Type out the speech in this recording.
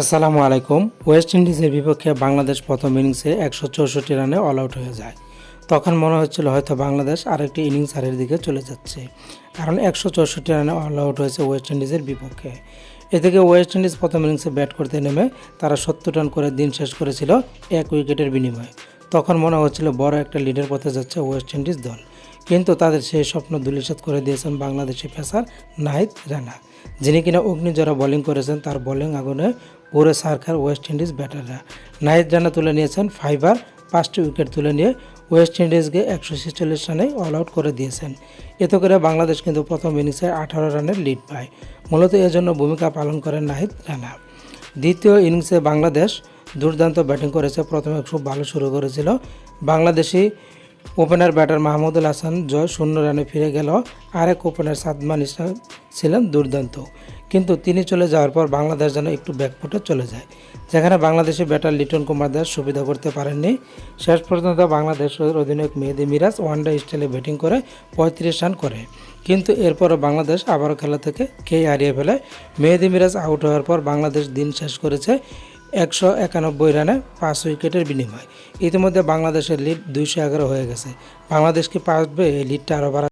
আসসালামু আলাইকুম। ওয়েস্ট ইন্ডিজের বিপক্ষে বাংলাদেশ প্রথম ইনিংসে একশো চৌষট্টি রানে অল আউট হয়ে যায়। তখন মনে হচ্ছিল হয়তো বাংলাদেশ আরেকটি ইনিংস হারের দিকে চলে যাচ্ছে। কারণ একশো চৌষট্টি রানে অল আউট হয়েছে ওয়েস্ট ইন্ডিজের বিপক্ষে। এদিকে ওয়েস্ট ইন্ডিজ প্রথম ইনিংসে ব্যাট করতে নেমে তারা সত্তর রান করে দিন শেষ করেছিল এক উইকেটের বিনিময়ে। তখন মনে হচ্ছিল বড় একটা লিডের পথে যাচ্ছে ওয়েস্ট ইন্ডিজ দল। কিন্তু তাদের সেই স্বপ্ন ধূলিসাৎ করে দিয়েছেন বাংলাদেশি পেসার নাহিদ রানা, যিনি কিনা অগ্নিজরা বোলিং করেছেন, তার বোলিং আগুনে পুরো সারখার ওয়েস্ট ইন্ডিজ ব্যাটাররা। নাহিদ রানা তুলে নিয়েছেন ফাইবার পাঁচটি উইকেট তুলে নিয়ে ওয়েস্ট ইন্ডিজকে একশো ছেচল্লিশ রানে অল আউট করে দিয়েছেন। এতে করে বাংলাদেশ কিন্তু প্রথম ইনিংসে আঠারো রানের লিড পায়। মূলত এজন্য ভূমিকা পালন করেন নাহিদ রানা। দ্বিতীয় ইনিংসে বাংলাদেশ দুর্দান্ত ব্যাটিং করেছে, প্রথমে খুব ভালো শুরু করেছিল। বাংলাদেশি ওপেনার ব্যাটার মাহমুদুল হাসান জয় শূন্য রানে ফিরে গেল। আরেক ওপেনার সাদমান ইসলাম ছিলেন দুর্দান্ত। কিন্তু তিনি চলে যাওয়ার পর বাংলাদেশ যেন একটু ব্যাকফুটে চলে যায়। যেখানে বাংলাদেশি ব্যাটার লিটন কুমার দাস সুবিধা করতে পারেননি। শেষ পর্যন্ত বাংলাদেশের অধিনায়ক মেহেদি মিরাজ ওয়ানডে স্টাইলে ব্যাটিং করে পঁয়ত্রিশ রান করে। কিন্তু এরপরও বাংলাদেশ আবারও খেলা থেকে খেয়ে হারিয়ে ফেলে। মেহেদি মিরাজ আউট হওয়ার পর বাংলাদেশ দিন শেষ করেছে একশো একানব্বই রানে পাঁচ উইকেটের বিনিময়। ইতিমধ্যে বাংলাদেশের লিড দুইশো এগারো হয়ে গেছে। বাংলাদেশকে কি এই লিডটা আরও বাড়া